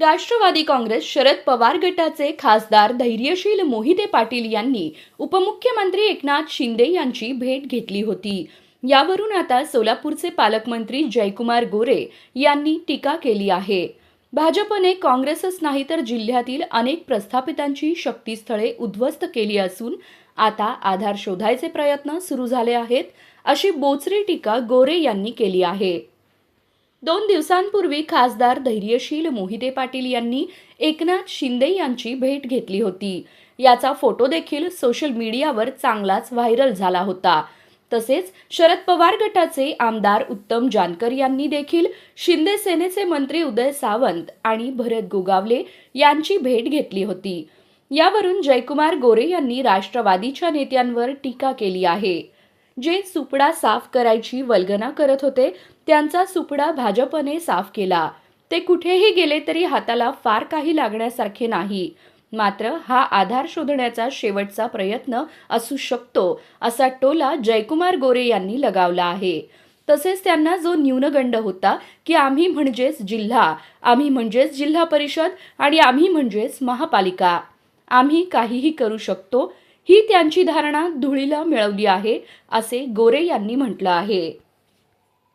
राष्ट्रवादी काँग्रेस शरद पवार गटाचे खासदार धैर्यशील मोहिते पाटील यांनी उपमुख्यमंत्री एकनाथ शिंदे यांची भेट घेतली होती. यावरून आता सोलापूरचे पालकमंत्री जयकुमार गोरे यांनी टीका केली आहे. भाजपने काँग्रेसच नाही तर जिल्ह्यातील अनेक प्रस्थापितांची शक्तीस्थळे उद्ध्वस्त केली असून आता आधार शोधायचे प्रयत्न सुरू झाले आहेत अशी बोचरी टीका गोरे यांनी केली आहे. दोन दिवसांपूर्वी खासदार धैर्यशील मोहिते पाटील यांनी एकनाथ शिंदे यांची भेट घेतली होती. याचा फोटो देखील सोशल मीडियावर चांगलाच व्हायरल झाला होता. तसेच शरद पवार गटाचे आमदार उत्तम जानकर यांनी देखील शिंदे सेनेचे मंत्री उदय सावंत आणि भरत गोगावले यांची भेट घेतली होती. यावरून जयकुमार गोरे यांनी राष्ट्रवादीच्या नेत्यांवर टीका केली आहे. जे सुपडा साफ करायची वल्गना करत होते त्यांचा सुपडा भाजपने साफ केला. ते कुठेही गेले तरी हाताला फार काही लागण्यासारखे नाही. मात्र हा आधार शोधण्याचा शेवटचा प्रयत्न असू शकतो असा टोला जयकुमार गोरे यांनी लगावला आहे. तसेच त्यांना जो न्यूनगंड होता की आम्ही म्हणजेच जिल्हा आम्ही म्हणजेच जिल्हा परिषद आणि आम्ही म्हणजेच महापालिका. आम्ही काहीही करू शकतो ही त्यांची धारणा धुळीला मिळवली आहे असे गोरे यांनी म्हटलं आहे.